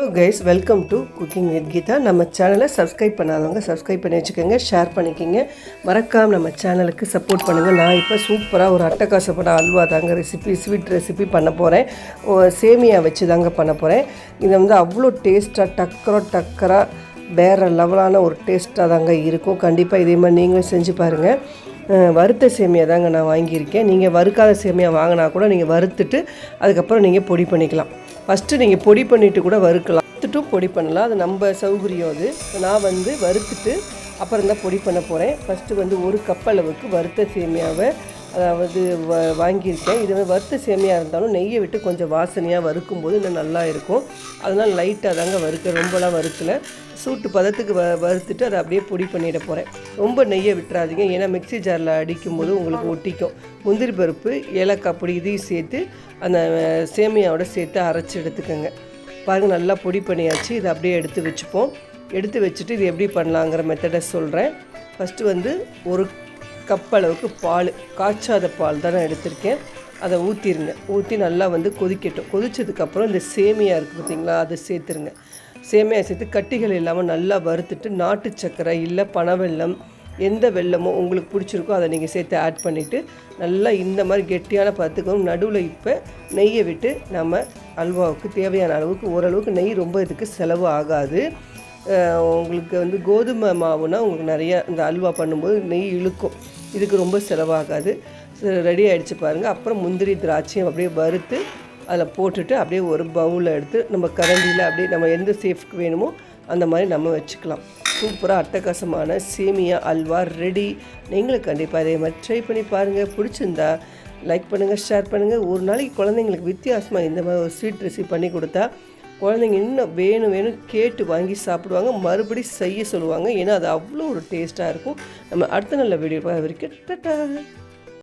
Hello guys welcome to cooking with Geetha நம்ம சேனலை subscribe பண்ணாதவங்க சப்ஸ்கிரைப் பண்ணி வச்சுக்கோங்க ஷேர் பண்ணிக்கோங்க. மறக்காமல் நம்ம சேனலுக்கு சப்போர்ட் பண்ணுங்கள் நான் இப்போ சூப்பராக ஒரு அட்டகாசப்பட அல்வா தாங்க ரெசிபி ஸ்வீட் ரெசிபி பண்ண போகிறேன் சேமியா வச்சு தாங்க பண்ண போகிறேன் இதை வந்து அவ்வளோ டேஸ்ட்டாக டக்கரோ டக்கராக வேறு லெவலான ஒரு டேஸ்ட்டாக தாங்க இருக்கும். கண்டிப்பாக இதே மாதிரி நீங்களும் செஞ்சு பாருங்கள் வறுத்த சேமியா தாங்க நான் வாங்கியிருக்கேன். நீங்கள் வறுக்காத சேமியா வாங்கினா கூட நீங்கள் வறுத்துட்டு அதுக்கப்புறம் நீங்கள் பொடி பண்ணிக்கலாம். ஃபஸ்ட்டு நீங்கள் பொடி பண்ணிவிட்டு கூட வறுக்கலாம். வறுத்துட்டும் பொடி பண்ணலாம். அது நம்ம சௌகரியம் அது. நான் வந்து வறுத்துட்டு அப்புறம் தான் பொடி பண்ண போகிறேன் ஃபஸ்ட்டு வந்து ஒரு கப் அளவுக்கு வறுத்த சேமியாவை அதாவது வ வாங்கியிருக்கேன். இது வந்து வறுத்த சேமியாக இருந்தாலும் நெய்யை விட்டு கொஞ்சம் வாசனையாக வறுக்கும்போது இன்னும் நல்லா இருக்கும். அதனால் லைட்டாக தாங்க வறுக்க ரொம்பலாம் வறுக்கல. சூட்டு பதத்துக்கு வ வறுத்துட்டு அதை அப்படியே பொடி பண்ணிட போகிறேன் ரொம்ப நெய்யை விட்டுறாதீங்க. ஏன்னா மிக்ஸி ஜாரில் அடிக்கும்போது உங்களுக்கு ஒட்டிக்கும். முந்திரி பருப்பு ஏலக்காய் பொடி இதையும் சேர்த்து அந்த சேமியாவோட சேர்த்து அரைச்சி எடுத்துக்கோங்க. பாருங்கள் நல்லா பொடி பண்ணியாச்சு. இதை அப்படியே எடுத்து வச்சுப்போம். எடுத்து வச்சுட்டு இது எப்படி பண்ணலாங்கிற மெத்தடை சொல்கிறேன் ஃபஸ்ட்டு வந்து ஒரு கப் அளவுக்கு பால். காய்ச்சாத பால் தான் நான் எடுத்திருக்கேன். அதை ஊற்றிருங்க ஊற்றி நல்லா வந்து கொதிக்கட்டும். கொதித்ததுக்கப்புறம் இந்த சேமியா இருக்குது பார்த்தீங்களா அதை சேர்த்துருங்க. சேமியா சேர்த்து கட்டிகள் இல்லாமல் நல்லா வறுத்துட்டு நாட்டு சர்க்கரை இல்லை பனவெல்லம் எந்த வெள்ளமோ உங்களுக்கு பிடிச்சிருக்கோ அதை நீங்கள் சேர்த்து ஆட் பண்ணிவிட்டு நல்லா இந்த மாதிரி கெட்டியான பார்த்துக்கணும் நடுவில் இப்போ நெய்யை விட்டு நம்ம அல்வாவுக்கு தேவையான அளவுக்கு ஓரளவுக்கு நெய் ரொம்ப இதுக்கு செலவு ஆகாது. உங்களுக்கு வந்து கோதுமை மாவுனால் உங்களுக்கு நிறையா இந்த அல்வா பண்ணும்போது நெய் இழுக்கும். இதுக்கு ரொம்ப செலவாகாது. ரெடி ஆகிடுச்சு பாருங்கள் அப்புறம் முந்திரி திராட்சையும் அப்படியே வறுத்து அதில் போட்டுட்டு அப்படியே ஒரு பவுலில் எடுத்து நம்ம கரண்டியில் அப்படியே நம்ம எந்த சேஃப்க்கு வேணுமோ அந்த மாதிரி நம்ம வச்சுக்கலாம். சூப்பராக அட்டகாசமான சேமியா அல்வா ரெடி நீங்களும் கண்டிப்பாக அதே மாதிரி ட்ரை பண்ணி பாருங்கள் பிடிச்சிருந்தா லைக் பண்ணுங்கள் ஷேர் பண்ணுங்கள் ஒரு நாளைக்கு குழந்தைங்களுக்கு வித்தியாசமாக இந்த மாதிரி ஒரு ஸ்வீட் ரெசிபி பண்ணி கொடுத்தா குழந்தைங்க இன்னும் வேணும் வேணும் கேட்டு வாங்கி சாப்பிடுவாங்க. மறுபடி செய்ய சொல்லுவாங்க. ஏன்னா அது அவ்வளோ ஒரு டேஸ்ட்டாக இருக்கும். நம்ம அடுத்த நல்ல வீடியோ பார்க்க வரைக்கும் டட்டா!